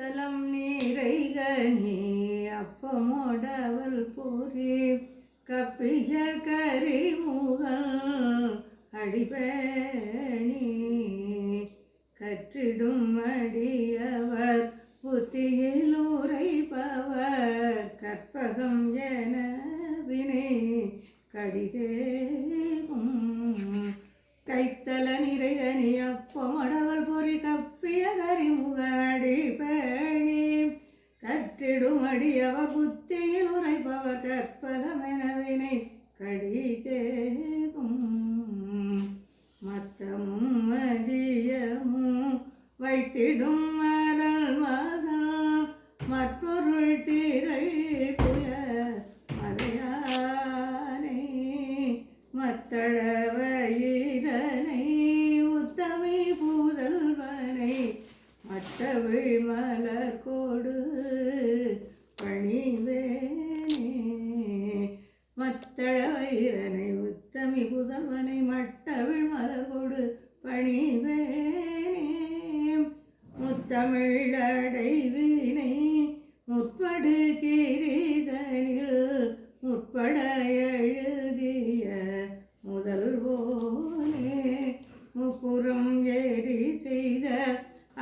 கைத்தலம் நீரைகனே அப்பமோடவள் போரே. கப்பிய கரிமுகல் அடிபேணி. கற்றிடும் அடியவர் புத்தியில் உரைப்பவர். கற்பகம் என வினை கடிதே. கைத்தல நிறைகனி அப்பமடவல் பொறி கப்பிய கரிமுகடி பேணி. கற்றிடும் அடியவர் புத்தியில் உரைப்பவர் கற்பகமென வினை கடிதேகும் மத்தமும் மதியமும் வைத்திடும் மத்தளவயிரனை உத்தமி புதல்வனை மட்டவிழ் மலர் பணிவேனே முத்தமிழ் அடைவினை முற்படு கிரிதனில் முற்பட எழுதிய முதல்வோனே முப்புறம் ஏறி செய்த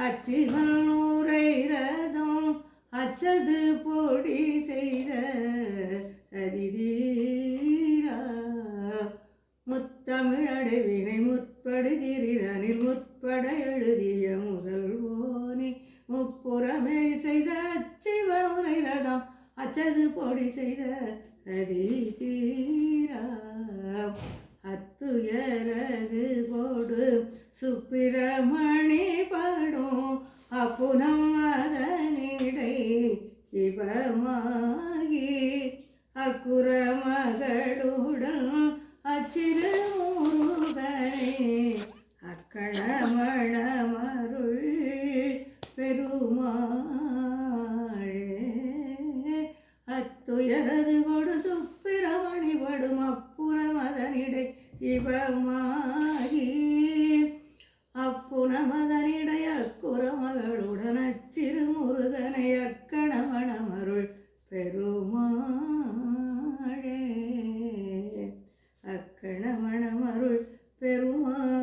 அச்சிவன் ஊரை ரதம் அச்சது பொடி செய்த சரிதீ முத்தமிழடைவினை முற்படுகிறதனில் முற்பட எழுதிய முதல்வோனே முப்புறமே செய்த அச்சிவனுரை ரதம் அச்சது பொடி செய்த சரிதீரா அத்துயரது கொடு சுப்பிரமணி படும். அப்புனம் அதனிடை சிவமாகி அக்குற மகளுடன் அத்துயரது கொடு சுப்பிரமணி படும் அப்புறமதனிடை சிவமாகி. அப்புனமதனிடை அக்குறமகளுடன் அச்சிறுமுருகனை அக்கணவனமருள் பெருமாழே அக்கணவனமருள் பெருமா